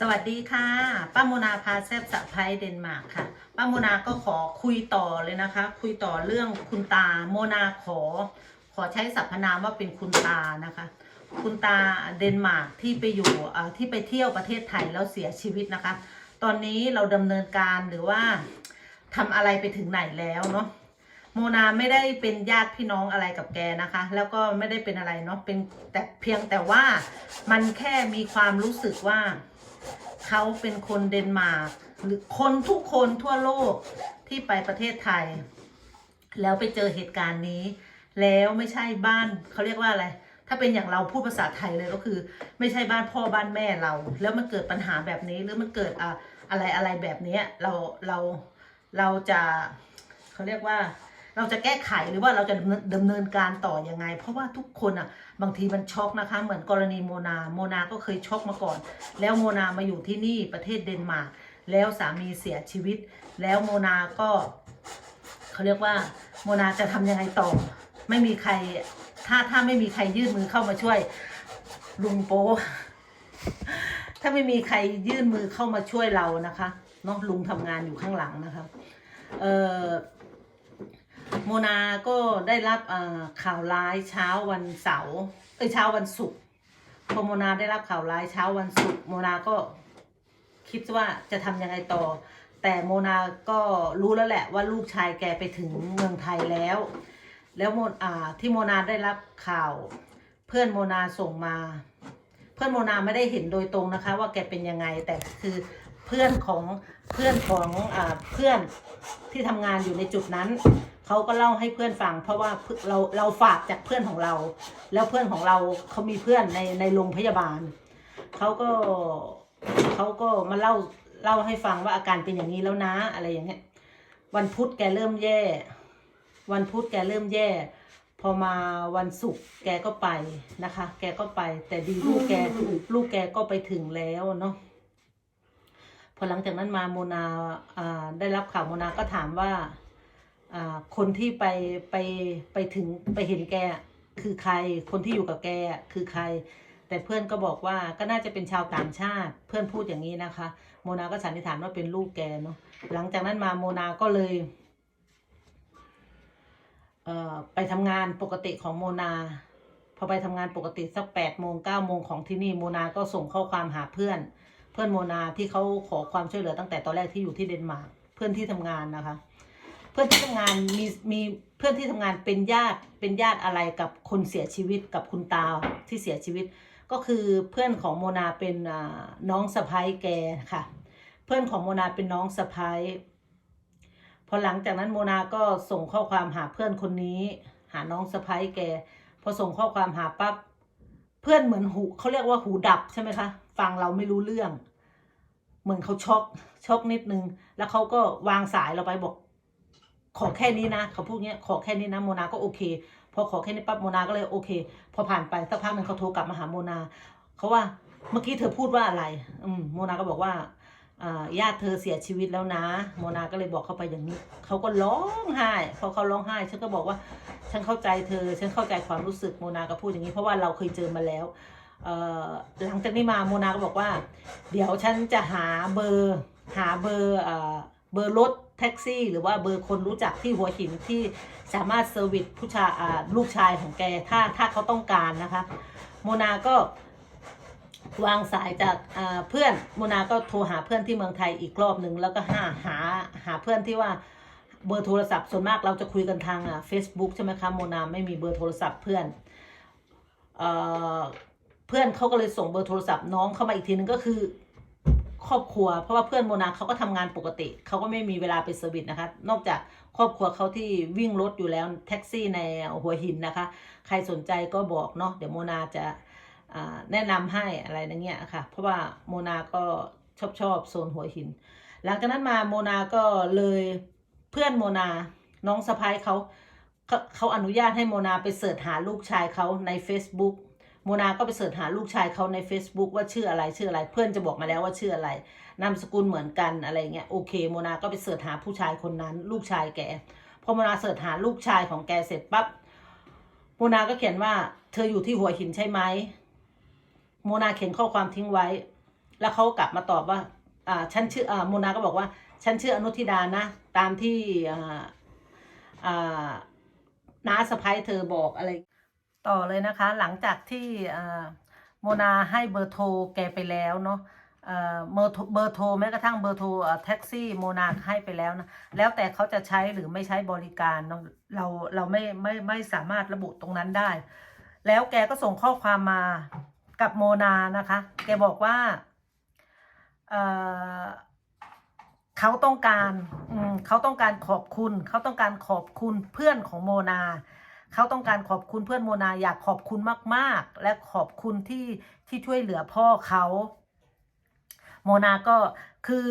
สวัสดีค่ะป้าโมนาพาแซบสะพายเดนมาร์กค่ะป้าโมนาก็ขอคุยต่อเลยนะคะ คุยต่อเรื่องคุณตาโมนาขอ ขอใช้สรรพนามว่าเป็นคุณตานะคะ คุณตาเดนมาร์กที่ไปอยู่ที่ไปเที่ยวประเทศไทยแล้วเสียชีวิตนะคะ ตอนนี้เราดำเนินการหรือว่าทำอะไรไปถึงไหนแล้วเนาะโมนาไม่ได้เป็นญาติพี่น้องอะไรกับแกนะคะ แล้วก็ไม่ได้เป็นอะไรเนาะเป็นแต่เพียงแต่ว่ามันแค่มีความรู้สึกว่า เขาเป็นคนเดนมาร์กหรือคนทุกคนทั่วโลกที่ไปประเทศไทย แล้วไปเจอเหตุการณ์นี้ แล้วไม่ใช่บ้านเขาเรียกว่าอะไร ถ้าเป็นอย่างเราพูดภาษาไทยเลยก็คือ ไม่ใช่บ้านพ่อบ้านแม่เรา แล้วมันเกิดปัญหาแบบนี้หรือมันเกิดอะอะไรอะไรแบบนี้เราเราเราจะเขาเรียกว่า เราจะแก้ไขหรือว่าเราจะดำเนินดำเนินการต่อยังไง เพราะว่าทุกคนอะบางทีมันช็อกนะคะ เหมือนกรณีโมนาโมนาก็เคยช็อกมาก่อน แล้วโมนามาอยู่ที่นี่ประเทศเดนมาร์กแล้วสามีเสียชีวิต แล้วโมนาก็เขาเรียกว่าโมนาจะทำยังไงต่อ ไม่มีใครถ้าถ้าไม่มีใครยื่นมือเข้ามาช่วยลุงโปถ้าไม่มีใครยื่นมือเข้ามาช่วยเรานะคะเนาะลุงทำงานอยู่ข้างหลังนะคะ เอ่อ โมนาก็ได้รับข่าวร้ายเช้าวันเสาร์เอ้ยเช้าวันศุกร์พอโมนาได้รับข่าวร้ายเช้าวันศุกร์โมนาก็คิดว่าจะทำยังไงต่อ แต่โมนาก็รู้แล้วแหละว่าลูกชายแกไปถึงเมืองไทยแล้ว แล้วโมอ่าที่โมนาได้รับข่าว เพื่อนโมนาส่งมา เพื่อนโมนาไม่ได้เห็นโดยตรงนะคะ ว่าแกเป็นยังไงแต่คือเพื่อนของเพื่อนของอเพื่อนที่ทำงานอยู่ในจุดนั้น เขาก็เล่าให้เพื่อนฟัง เพราะว่าเราเราฝากจากเพื่อนของเรา แล้วเพื่อนของเราเขามีเพื่อนในในโรงพยาบาลเขาก็เขาก็มาเล่าเล่าให้ฟังว่าอาการเป็นอย่างนี้แล้วนะ อะไรอย่างเงี้ย วันพุธแกเริ่มแย่ วันพุธแกเริ่มแย่ พอมาวันศุกร์แกก็ไปนะคะ แกก็ไป แต่ดีลูกแกลูกแกก็ไปถึงแล้วเนาะพอหลังจากนั้นมาโมนาอ่าได้รับข่าวโมนาก็ถามว่า คนที่ไปไปไปถึงไปเห็นแกคือใครคนที่อยู่กับแกคือใคร แต่เพื่อนก็บอกว่าก็น่าจะเป็นชาวต่างชาติ เพื่อนพูดอย่างนี้นะคะ โมนาก็สันนิษฐานว่าเป็นลูกแกเนาะหลังจากนั้นมาโมนาก็เลยเอ่อไปทำงานปกติของโมนาพอไปทำงานปกติสักแปดโมงเก้าโมงของที่นี่โมนาก็ส่งข้อความหาเพื่อน เพื่อนโมนาที่เขาขอความช่วยเหลือตั้งแต่ตอนแรกที่อยู่ที่เดนมาร์กเพื่อนที่ทำงานนะคะ พื่อนที่ทำงานมีมีเพื่อนที่ทำงานเป็นญาติเป็นญาติอะไรกับคนเสียชีวิตกับคุณตาที่เสียชีวิต ก็คือเพื่อนของโมนาเป็นน้องสะพ้ายแกค่ะ เพื่อนของโมนาเป็นน้องสะพ้ายพอหลังจากนั้นโมนาก็ส่งข้อความหาเพื่อนคนนี้ หาน้องสะพ้ายแกพอส่งข้อความหาปั๊บเพื่อนเหมือนหูเขาเรียกว่าหูดับใช่ไหมคะฟังเราไม่รู้เรื่อง เหมือนเขาช็อกช็อกนิดนึง แล้วเขาก็วางสายเราไปบอก ขอแค่นี้นะ เขาพูดเงี้ยขอแค่นี้นะโมนาก็โอเค พอขอแค่นี้ปั๊บโมนาก็เลยโอเค พอผ่านไปสักพักหนึ่งเขาโทรกลับมาหาโมนาเขาว่าเมื่อกี้เธอพูดว่าอะไร อืมโมนาก็บอกว่าญาติเธอเสียชีวิตแล้วนะ โมนาก็เลยบอกเขาไปอย่างนี้ เขาก็ร้องไห้ พอเขาร้องไห้ ฉันก็บอกว่า ฉันเข้าใจเธอ ฉันเข้าใจความรู้สึก โมนาก็พูดอย่างนี้ เพราะว่าเราเคยเจอมาแล้ว หลังจากนี้มาโมนาก็บอกว่า เดี๋ยวฉันจะหาเบอร์ หาเบอร์เบอร์รถ แท็กซี่ หรือว่าเบอร์คนรู้จักที่หัวหินที่สามารถเซอร์วิสผู้ชายลูกชายของแกถ้าถ้าเขาต้องการนะคะ โมนาก็วางสายจากเพื่อนโมนาก็โทรหาเพื่อนที่เมืองไทยอีกรอบหนึ่งแล้วก็หาหาหาเพื่อนที่ว่าเบอร์โทรศัพท์ส่วนมากเราจะคุยกันทางอ่า Facebook ใช่ไหมคะโมนาไม่มีเบอร์โทรศัพท์เพื่อนเอเพื่อนเขาก็เลยส่งเบอร์โทรศัพท์น้องเข้ามาอีกทีนึงก็คือ ครอบครัว เพราะว่าเพื่อนโมนาเขาก็ทำงานปกติ เขาก็ไม่มีเวลาไปเซอร์วิสนะคะ นอกจากครอบครัวเขาที่วิ่งรถอยู่แล้วแท็กซี่ในหัวหินนะคะ ใครสนใจก็บอกเนาะเดี๋ยวโมนาจะาแนะนำให้อะไรนั่นเงี้ยค่ะ เพราะว่าโมนาก็ชอบชอบโซนหัวหิน หลังจากนั้นมาโมนาก็เลยเพื่อนโมนาน้องสะพ้ายเขาเขาเขาอนุญาตให้โมนาไปเสิร์ชหาลูกชายเขาใน Facebook โมนาก็ไปเสิร์ชหาลูกชายเขาใน Facebook ว่าชื่ออะไรชื่ออะไร เพื่อนจะบอกมาแล้วว่าชื่ออะไร นามสกุลเหมือนกันอะไรเงี้ยโอเคโมนาก็ไปเสิร์ชหาผู้ชายคนนั้น ลูกชายแกพอโมนาเสิร์ชหาลูกชายของแกเสร็จปั๊บโมนาก็เขียนว่า เธออยู่ที่หัวหินใช่ไหมโมนาเขียนข้อความทิ้งไว้ แล้วเขากลับมาตอบว่าอ่าฉันชื่ออ่าโมนาก็บอกว่า ฉันชื่ออนุทิดานะ ตามที่อ่าอ่าน้าสะพ้ายเธอบอกอะไร ต่อเลยนะคะ หลังจากที่โมนาให้เบอร์โทรแกไปแล้วเนาะเบอร์โทรเบอร์โทรแม้กระทั่งเบอร์โทรแท็กซี่โมนาให้ไปแล้วนะแล้วแต่เขาจะใช้หรือไม่ใช้บริการเนาะเราเราไม่ไม่ไม่สามารถระบุตรงนั้นได้ แล้วแกก็ส่งข้อความมากับโมนานะคะ แกบอกว่าเเขาต้องการเขาต้องการขอบคุณ เขาต้องการขอบคุณเพื่อนของโมนา เขาต้องการขอบคุณเพื่อนโมนาอยากขอบคุณมาก ๆ และขอบคุณที่ที่ช่วยเหลือพ่อเขา โมนาก็คือ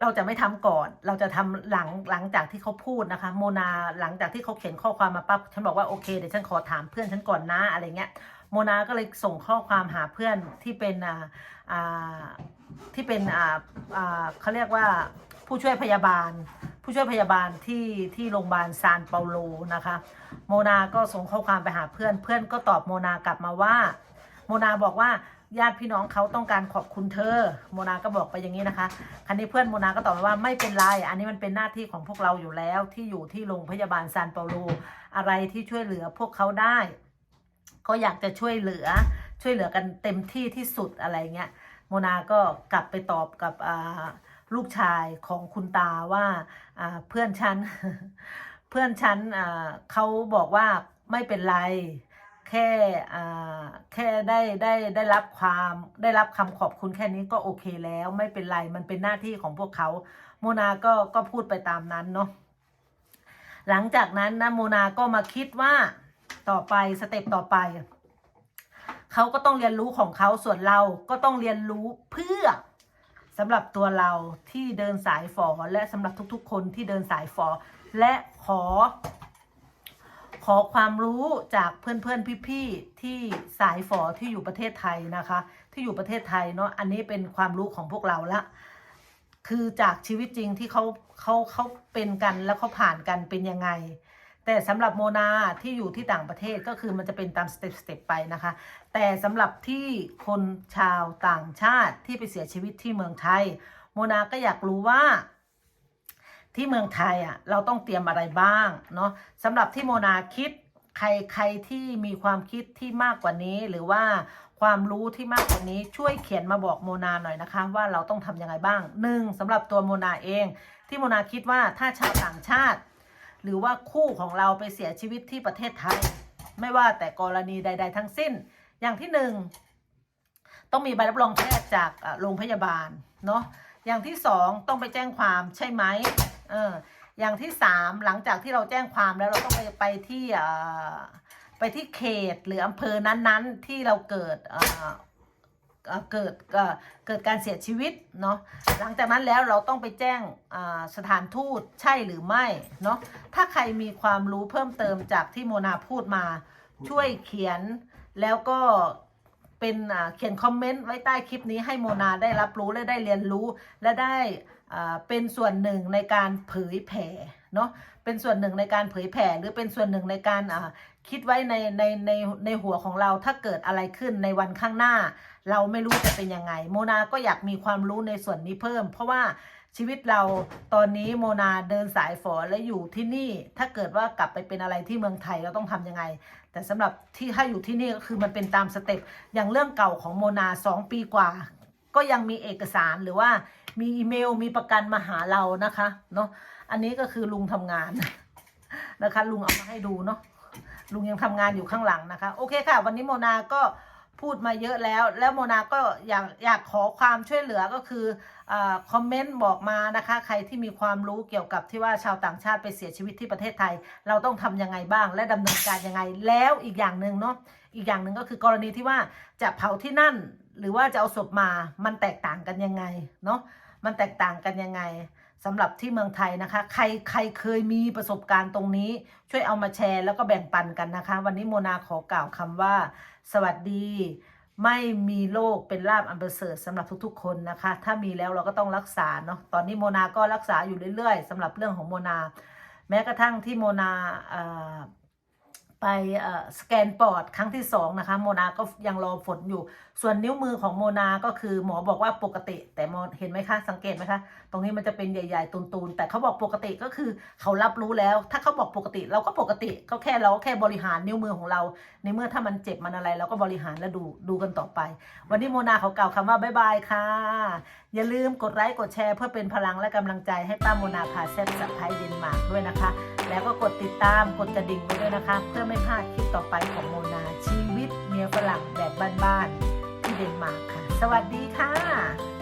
เราจะไม่ทำก่อน เราจะทำหลังหลังจากที่เขาพูดนะคะ โมนาหลังจากที่เขาเขียนข้อความมาปั๊บฉันบอกว่าโอเคเดี๋ยวฉันขอถามเพื่อนฉันก่อนนะอะไรเงี้ย โมนาก็เลยส่งข้อความหาเพื่อนที่เป็นอ่าอ่าที่เป็นอ่าอ่าเขาเรียกว่าผู้ช่วยพยาบาล ผู้ช่วยพยาบาลที่ที่โรงพยาบาลซานเปาโลนะคะ โมนาก็ส่งข้อความไปหาเพื่อนเพื่อนก็ตอบโมนากลับมาว่า โมนาบอกว่าญาติพี่น้องเขาต้องการขอบคุณเธอ โมนาก็บอกไปอย่างนี้นะคะ คันนี้เพื่อนโมนาก็ตอบว่าไม่เป็นไร อันนี้มันเป็นหน้าที่ของพวกเราอยู่แล้ว ที่อยู่ที่โรงพยาบาลซานเปาโล อะไรที่ช่วยเหลือพวกเขาได้ ก็อยากจะช่วยเหลือ ช่วยเหลือกันเต็มที่ที่สุดอะไรเงี้ย โมนาก็กลับไปตอบกับอ่า ลูกชายของคุณตาว่าเพื่อนฉัน เพื่อนฉันเขาบอกว่าไม่เป็นไร แค่แค่ได้ได้ได้รับความได้รับคำขอบคุณแค่นี้ก็โอเคแล้วไม่เป็นไรมันเป็นหน้าที่ของพวกเขา โมนาก็ก็พูดไปตามนั้นเนาะหลังจากนั้นนะโมนาก็มาคิดว่าต่อไปสเต็ปต่อไปเขาก็ต้องเรียนรู้ของเขาส่วนเราก็ต้องเรียนรู้เพื่อ สำหรับตัวเราที่เดินสายฝอและสำหรับทุกๆ คนที่เดินสายฝอและขอ ขอความรู้จากเพื่อนๆพี่ๆที่สายฝอที่อยู่ประเทศไทยนะคะ ที่อยู่ประเทศไทยเนาะอันนี้เป็นความรู้ของพวกเราละคือจากชีวิตจริงที่เขาเขาเขาเป็นกันแล้วเขาผ่านกันเป็นยังไง แต่สำหรับโมนาที่อยู่ที่ต่างประเทศก็คือมันจะเป็นตามสเต็ปสเต็ปไปนะคะ แต่สำหรับที่คนชาวต่างชาติที่ไปเสียชีวิตที่เมืองไทย โมนาก็อยากรู้ว่า ที่เมืองไทยอะเราต้องเตรียมอะไรบ้างเนาะสำหรับที่โมนาคิดใครใครที่มีความคิดที่มากกว่านี้หรือว่าความรู้ที่มากกว่านี้ช่วยเขียนมาบอกโมนาหน่อยนะคะ ว่าเราต้องทำยังไงบ้างหนึ่งสำหรับตัวโมนาเอง ที่โมนาคิดว่าถ้าชาวต่างชาติ หรือว่าคู่ของเราไปเสียชีวิตที่ประเทศไทย ไม่ว่าแต่กรณีใด ๆ ทั้งสิ้น อย่างที่หนึ่งต้องมีใบรับรองแพทย์จากโรงพยาบาลเนาะอย่างที่สองต้องไปแจ้งความใช่ไหมเอออย่างที่สามหลังจากที่เราแจ้งความแล้วเราต้องไปไปที่อ่าไปที่เขตหรืออำเภอนั้นๆ ที่เราเกิดอ่า เกิดเกิดการเสียชีวิตเนาะหลังจากนั้นแล้วเราต้องไปแจ้งสถานทูตใช่หรือไม่เนาะถ้าใครมีความรู้เพิ่มเติมจากที่โมนาพูดมาช่วยเขียนแล้วก็เป็นเขียนคอมเมนต์ไว้ใต้คลิปนี้ให้โมนาได้รับรู้และได้เรียนรู้และได้เป็นส่วนหนึ่งในการเผยแผ่เนาะเป็นส่วนหนึ่งในการเผยแผ่หรือเป็นส่วนหนึ่งในการคิดไว้ในในในในหัวของเราถ้าเกิดอะไรขึ้นในวันข้างหน้า เราไม่รู้จะเป็นยังไง โมนาก็อยากมีความรู้ในส่วนนี้เพิ่ม เพราะว่าชีวิตเราตอนนี้โมนาเดินสายฝอและอยู่ที่นี่ ถ้าเกิดว่ากลับไปเป็นอะไรที่เมืองไทยเราต้องทำยังไง แต่สำหรับที่ถ้าอยู่ที่นี่ก็คือมันเป็นตามสเต็ปอย่างเรื่องเก่าของโมนาสองปีกว่า ก็ยังมีเอกสารหรือว่ามีอีเมลมีประกันมาหาเรานะคะเนาะอันนี้ก็คือลุงทำงานนะคะ ลุงเอามาให้ดูเนาะลุงยังทำงานอยู่ข้างหลังนะคะ โอเคค่ะ วันนี้โมนาก็ พูดมาเยอะแล้ว แล้วโมนาก็อยากอยากขอความช่วยเหลือก็คืออคอมเมนต์บอกมานะคะ ใครที่มีความรู้เกี่ยวกับที่ว่าชาวต่างชาติไปเสียชีวิตที่ประเทศไทย เราต้องทำยังไงบ้าง และดำเนินการยังไง แล้วอีกอย่างหนึ่งเนาะอีกอย่างหนึ่งก็คือกรณีที่ว่าจะเผาที่นั่น หรือว่าจะเอาศพมามันแตกต่างกันยังไงเนาะมันแตกต่างกันยังไง สำหรับที่เมืองไทยนะคะ ใครใครเคยมีประสบการณ์ตรงนี้ ช่วยเอามาแชร์แล้วก็แบ่งปันกันนะคะ วันนี้โมนาขอกล่าวคำว่า สวัสดี ไม่มีโรคเป็นลาบอันประเสริฐสำหรับทุกๆ คนนะคะ ถ้ามีแล้วเราก็ต้องรักษาเนาะตอนนี้โมนาก็รักษาอยู่เรื่อยๆสำหรับเรื่องของโมนา แม้กระทั่งที่โมนา ไปสแกนปอดครั้งที่สองนะคะ โมนาก็ยังรอผลอยู่ ส่วนนิ้วมือของโมนาก็คือหมอบอกว่าปกติ แต่เห็นไหมคะ สังเกตไหมคะ ตรงนี้มันจะเป็นใหญ่ๆตูนๆ แต่เขาบอกปกติก็คือเขารับรู้แล้ว ถ้าเขาบอกปกติ เราก็ปกติก็แค่เราก็แค่บริหารนิ้วมือของเรา ในเมื่อถ้ามันเจ็บมันอะไรเราก็บริหารแล้วดูดูกันต่อไป วันนี้โมนาเขากล่าวคำว่าบายบายค่ะ อย่าลืมกดไลค์กดแชร์เพื่อเป็นพลังและกำลังใจให้ป้าโมนาพาแซ่บสับไพเดนมาร์กด้วยนะคะ แล้วก็กดติดตามกดกระดิ่งไว้ด้วยนะคะ เพื่อไม่พลาดคลิปต่อไปของโมนาชีวิตเมียฝรั่งแบบบ้านๆที่เดนมาร์กค่ะ สวัสดีค่ะ